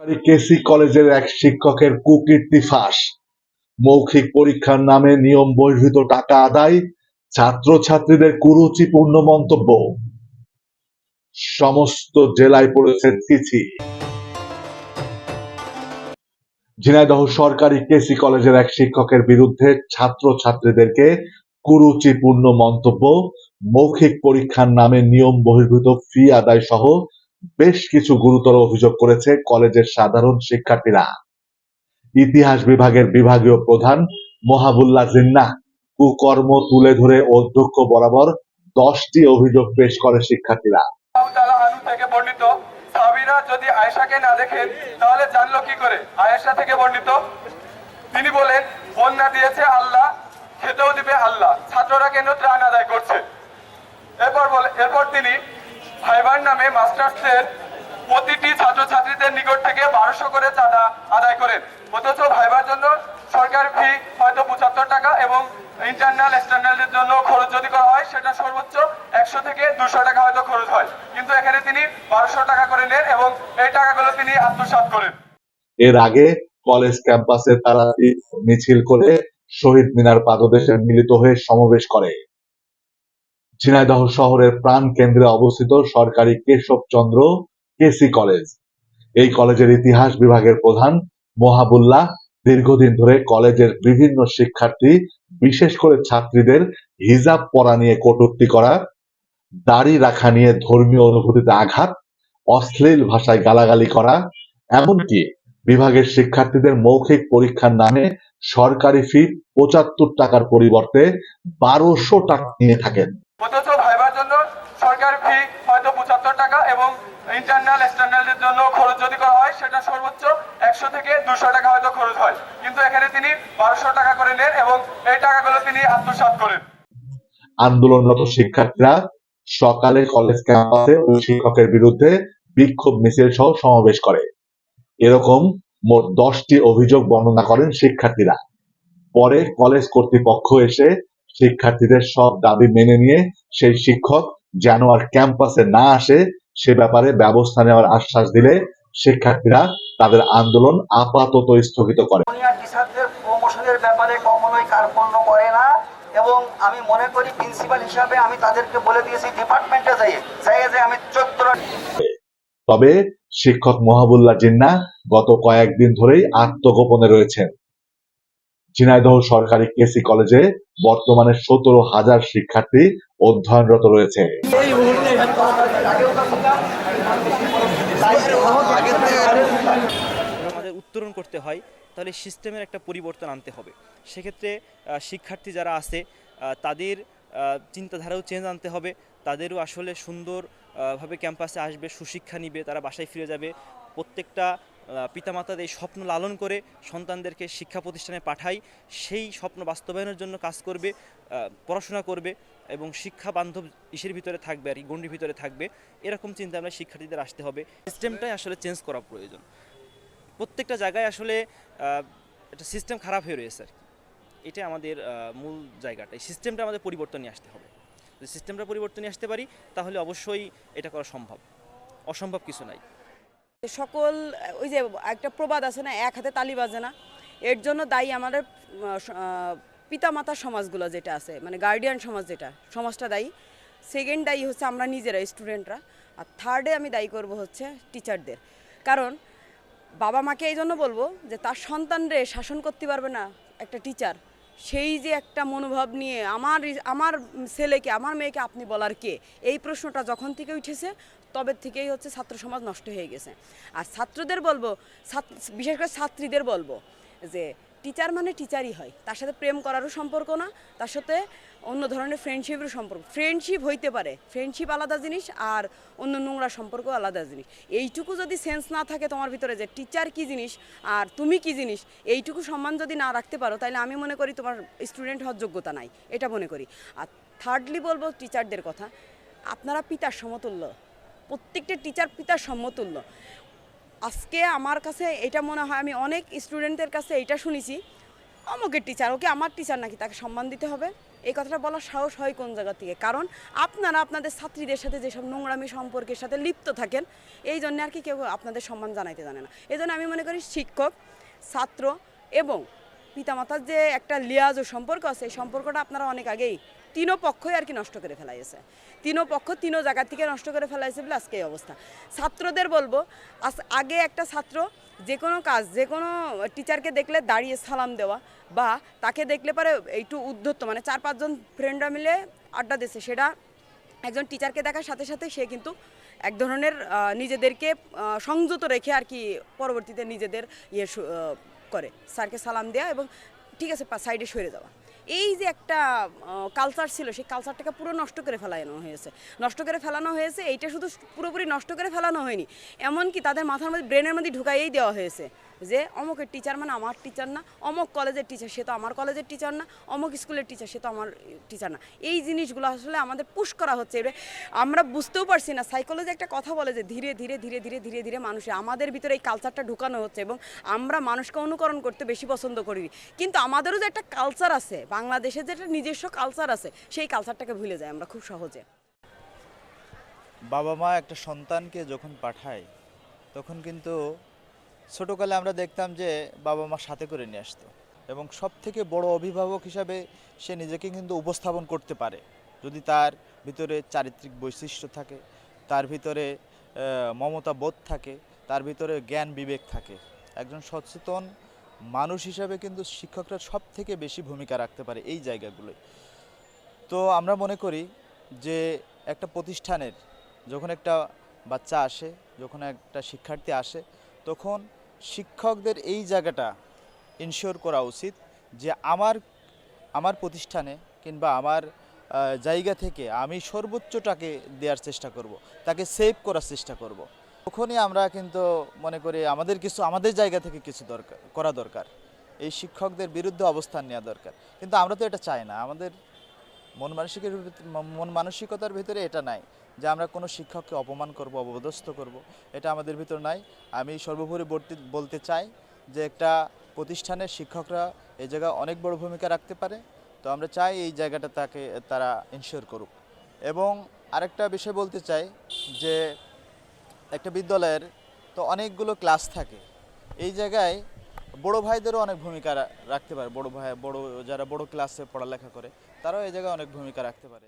সরকারি কেসি কলেজের এক শিক্ষকের কুকীর্তি ফাঁস। মৌখিক পরীক্ষার নামে নিয়ম বহির্ভূত টাকা আদায়, ছাত্রছাত্রীদের কুরুচিপূর্ণ মন্তব্য। সমস্ত জেলায় পড়েছে চিঠি ঝিনাইদহ সরকারি কেসি কলেজের এক শিক্ষকের বিরুদ্ধে ছাত্রছাত্রীদেরকে কুরুচিপূর্ণ মন্তব্য, মৌখিক পরীক্ষার নামে নিয়ম বহির্ভূত ফি আদায় সহ বেশ কিছু গুরুতর অভিযোগ করেছে কলেজের সাধারণ শিক্ষার্থীরা। ইতিহাস বিভাগের বিভাগীয় প্রধান মোহাবুল্লাহ জিন্না কুকর্ম তুলে ধরে অধ্যক্ষ বরাবর দশটি অভিযোগ পেশ করে শিক্ষার্থীরা। থেকে বর্ণিত সাহাবীরা যদি আয়েশাকে না দেখেন, তাহলে জানলো কি করে? আয়েশা থেকে বর্ণিত। তিনি বলেন, বন্যা দিয়েছে আল্লাহ, খেতেও দিবে আল্লাহ। ছাত্ররা কেন ত্রাণ আদায় করছে? এরপর বলে এরপর তিনি ভাইবার নামে মাস্টার্সের প্রতিটি ছাত্রছাত্রীদের নিকট থেকে বারোশো করে চাঁদা আদায় করেন। অথচ ভাইবার জন্য সরকার ফি হয়তো পঁচাত্তর টাকা এবং ইন্টারনাল এক্সটার্নালের জন্য খরচ যদি করা হয়, সেটা সর্বোচ্চ একশো থেকে দুশো টাকা হয়তো খরচ হয়। কিন্তু এখানে তিনি বারোশো টাকা করে নেন এবং এই টাকাগুলো তিনি আত্মসাৎ করেন। এর আগে কলেজ ক্যাম্পাসে তারা মিছিল করে শহীদ মিনার পাদদেশে মিলিত হয়ে সমাবেশ করে। ঝিনাইদহ শহরের প্রাণ কেন্দ্রে অবস্থিত সরকারি কেশবচন্দ্র কেসি কলেজ। এই কলেজের ইতিহাস বিভাগের প্রধান মোহাবুল্লাহ দীর্ঘদিন ধরে কলেজের বিভিন্ন শিক্ষার্থী, বিশেষ করে ছাত্রীদের হিজাব পরা নিয়ে কটূক্তি করা, দাড়ি রাখা নিয়ে ধর্মীয় অনুভূতিতে আঘাত, অশ্লীল ভাষায় গালাগালি করা, এমনকি বিভাগের শিক্ষার্থীদের মৌখিক পরীক্ষার নামে সরকারি ফি পঁচাত্তর টাকার পরিবর্তে বারোশো টাকা নিয়ে থাকেন। অথচ ভাইবার জন্য সরকার ফি হয়তো পঁচাত্তর টাকা এবং ইন্টারনাল এক্সটার্নালের জন্য খরচ যদি করা হয়, সেটা সর্বোচ্চ একশো থেকে দুশো টাকা হয়তো খরচ হয়। কিন্তু এখানে তিনি বারোশো টাকা করে নেন এবং এই টাকাগুলো তিনি আত্মসাৎ করেন। আন্দোলনরত শিক্ষার্থীরা সকালে কলেজ ক্যাম্পাসে ওই শিক্ষকের বিরুদ্ধে বিক্ষোভ মিছিল সহ সমাবেশ করে। এরকম মোট দশটি অভিযোগ বর্ণনা করেন শিক্ষার্থীরা। পরে কলেজ কর্তৃপক্ষ এসে শিক্ষার্থীদের সব দাবি মেনে নিয়ে সেই শিক্ষক যেন আর ক্যাম্পাসে না আসে সে ব্যাপারে ব্যবস্থা নেওয়ার আশ্বাস দিলে শিক্ষার্থীরা তাদের আন্দোলন আপাতত স্থগিত করে। জুনিয়র প্রমোশনের ব্যাপারে কখনোই কার্পণ্য করে না এবং আমি মনে করি প্রিন্সিপাল হিসাবে আমি তাদেরকে বলে দিয়েছি ডিপার্টমেন্টে যাই যে আমি তবে শিক্ষক মহাবুল্লাহ জিন্না গত কয়েকদিন ধরেই আত্মগোপনে রয়েছেন। ঝিনাইদহ সরকারি কেসি কলেজে বর্তমানে সতেরো হাজার শিক্ষার্থী অধ্যয়নরত রয়েছে। উত্তরণ করতে হয় তাহলে সিস্টেমের একটা পরিবর্তন আনতে হবে। সেক্ষেত্রে শিক্ষার্থী যারা আছে তাদের চিন্তাধারাও চেঞ্জ আনতে হবে। তাদেরও আসলে সুন্দর আহ, ভাবে ক্যাম্পাসে আসবে সুশিক্ষা নিবে তারা বাসায় ফিরে যাবে। প্রত্যেকটা পিতামাতাদের এই স্বপ্ন লালন করে সন্তানদেরকে শিক্ষা প্রতিষ্ঠানে পাঠাই, সেই স্বপ্ন বাস্তবায়নের জন্য কাজ করবে পড়াশোনা করবে এবং শিক্ষা বান্ধব ইসের ভিতরে থাকবে আর কি, গণ্ডির ভিতরে থাকবে। এরকম চিন্তা আমরা শিক্ষার্থীদের আসতে হবে। সিস্টেমটাই আসলে চেঞ্জ করা প্রয়োজন। প্রত্যেকটা জায়গায় আসলে একটা সিস্টেম খারাপ হয়ে রয়েছে আর কি। এটা আমাদের মূল জায়গাটা। এই সিস্টেমটা আমাদের পরিবর্তন আসতে হবে। যদি সিস্টেমটা পরিবর্তন আসতে পারি, তাহলে অবশ্যই এটা করা সম্ভব। অসম্ভব কিছু নাই। সকল ওই যে একটা প্রবাদ আছে না, এক হাতে তালি বাজে না। এর জন্য দায়ী আমাদের পিতামাতা সমাজগুলো যেটা আছে মানে গার্ডিয়ান সমাজ যেটা, সমাজটা দায়ী। সেকেন্ড দায়ী হচ্ছে আমরা নিজেরা স্টুডেন্টরা আর থার্ডে আমি দায়ী করব হচ্ছে টিচারদের কারণ বাবা মাকে এই জন্য বলব যে তার সন্তানরে শাসন করতে পারবে না একটা টিচার সেই যে একটা মনোভাব নিয়ে আমার আমার ছেলেকে, আমার মেয়েকে আপনি বলার কে? এই প্রশ্নটা যখন থেকে উঠেছে তবে থেকেই হচ্ছে ছাত্র সমাজ নষ্ট হয়ে গেছে। আর ছাত্রদের বলব বিশেষ করে ছাত্রীদের বলব যে, টিচার মানে টিচারই হয়। তার সাথে প্রেম করারও সম্পর্ক না, তার সাথে অন্য ধরনের ফ্রেন্ডশিপেরও সম্পর্ক। ফ্রেন্ডশিপ হইতে পারে ফ্রেন্ডশিপ আলাদা জিনিস আর অন্য নোংরা সম্পর্ক আলাদা জিনিস। এইটুকু যদি সেন্স না থাকে তোমার ভিতরে যে, টিচার কি জিনিস আর তুমি কি জিনিস? এইটুকু সম্মান যদি না রাখতে পারো তাহলে আমি মনে করি তোমার স্টুডেন্ট হওয়ার যোগ্যতা নাই। এটা মনে করি। আর থার্ডলি বলব টিচারদের কথা, আপনারা পিতার সমতুল্য। প্রত্যেকটা টিচার পিতার সমতুল্য। আজকে আমার কাছে এটা মনে হয়, আমি অনেক স্টুডেন্টদের কাছে এটা শুনেছি, অমুকের টিচার ওকে আমার টিচার নাকি, তাকে সম্মান দিতে হবে? এই কথাটা বলার সাহস হয় কোন জায়গা থেকে? কারণ আপনারা আপনাদের ছাত্রীদের সাথে যেসব নোংরামি সম্পর্কের সাথে লিপ্ত থাকেন, এই জন্য আর কি কেউ আপনাদের সম্মান জানাইতে জানে না। এই জন্য আমি মনে করি শিক্ষক, ছাত্র এবং পিতামাতার যে একটা লিয়াজ ও সম্পর্ক আছে, এই সম্পর্কটা আপনারা অনেক আগেই তিনও পক্ষই আর কি নষ্ট করে ফেলাইছে। তিনও পক্ষ তিনও জায়গা থেকে নষ্ট করে ফেলাইছে বলে আজকে এই অবস্থা। ছাত্রদের বলব আজ আগে একটা ছাত্র যে কোনো কাজ, যে কোনো টিচারকে দেখলে দাঁড়িয়ে সালাম দেওয়া বা তাকে দেখলে পরে একটু উদ্ধত্ত মানে চার পাঁচজন ফ্রেন্ডরা মিলে আড্ডা দিচ্ছে সেটা একজন টিচারকে দেখার সাথে সাথে সে কিন্তু এক ধরনের নিজেদেরকে সংযত রেখে আর কি পরবর্তীতে নিজেদের ইয়ে করে, স্যারকে সালাম দেওয়া এবং ঠিক আছে সাইডে সরে যাওয়া। এই যে একটা কালচার ছিল, সেই কালচারটাকে পুরো নষ্ট করে ফেলানো হয়েছে। নষ্ট করে ফেলানো হয়েছে, এইটা শুধু পুরোপুরি নষ্ট করে ফেলানো হয়নি, এমনকি তাদের মাথার মধ্যে ব্রেনের মধ্যে ঢুকাইয়েই দেওয়া হয়েছে। যে অমুকের টিচার মানে আমার টিচার না, অমুক কলেজের টিচার সে তো আমার কলেজের টিচার না, অমুক স্কুলের টিচার সে তো আমার টিচার না। এই জিনিসগুলো আসলে আমাদের পুশ করা হচ্ছে। এবারে আমরা বুঝতেও পারছি না সাইকোলজি একটা কথা বলে যে ধীরে ধীরে ধীরে ধীরে ধীরে ধীরে মানুষের আমাদের ভিতরে এই কালচারটা ঢুকানো হচ্ছে এবং আমরা মানুষকে অনুকরণ করতে বেশি পছন্দ করি। কিন্তু আমাদেরও যে একটা কালচার আছে, বাংলাদেশের যে একটা নিজস্ব কালচার আছে, সেই কালচারটাকে ভুলে যাই আমরা খুব সহজে। বাবা মা একটা সন্তানকে যখন পাঠায়, তখন কিন্তু ছোটোকালে আমরা দেখতাম যে বাবা মা সাথে করে নিয়ে আসতো এবং সব থেকে বড় অভিভাবক হিসাবে সে নিজেকে কিন্তু উপস্থাপন করতে পারে। যদি তার ভিতরে চারিত্রিক বৈশিষ্ট্য থাকে, তার ভিতরে মমতা বোধ থাকে, তার ভিতরে জ্ঞান বিবেক থাকে। একজন সচেতন মানুষ হিসাবে কিন্তু শিক্ষকরা সব থেকে বেশি ভূমিকা রাখতে পারে এই জায়গাগুলোয়। তো আমরা মনে করি যে একটা প্রতিষ্ঠানের যখন একটা বাচ্চা আসে, যখন একটা শিক্ষার্থী আসে, তখন শিক্ষকদের এই জায়গাটা ইনশিওর করা উচিত যে আমার আমার প্রতিষ্ঠানে কিংবা আমার জায়গা থেকে আমি সর্বোচ্চটাকে দেওয়ার চেষ্টা করব, তাকে সেভ করার চেষ্টা করব। তখনই আমরা কিন্তু মনে করি আমাদের কিছু, আমাদের জায়গা থেকে কিছু দরকার, করা দরকার। এই শিক্ষকদের বিরুদ্ধে অবস্থান নেওয়া দরকার। কিন্তু আমরা তো এটা চাই না। আমাদের মন মানসিকের মন মানসিকতার ভিতরে এটা নাই যে আমরা কোনো শিক্ষককে অপমান করব অবদস্থ করব। এটা আমাদের ভিতর নাই। আমি সর্বোপরি বলতে চাই যে একটা প্রতিষ্ঠানের শিক্ষকরা এই জায়গায় অনেক বড় ভূমিকা রাখতে পারে। তো আমরা চাই এই জায়গাটা তাকে, তারা ইনশিওর করুক। এবং আরেকটা বিষয় বলতে চাই যে একটা বিদ্যালয়ের তো অনেকগুলো ক্লাস থাকে। এই জায়গায় বড় ভাইদেরও অনেক ভূমিকা রাখতে পারে, বড় ভাই, বড় যারা বড় ক্লাসে পড়ালেখা করে, তারাও এই জায়গায় অনেক ভূমিকা রাখতে পারে।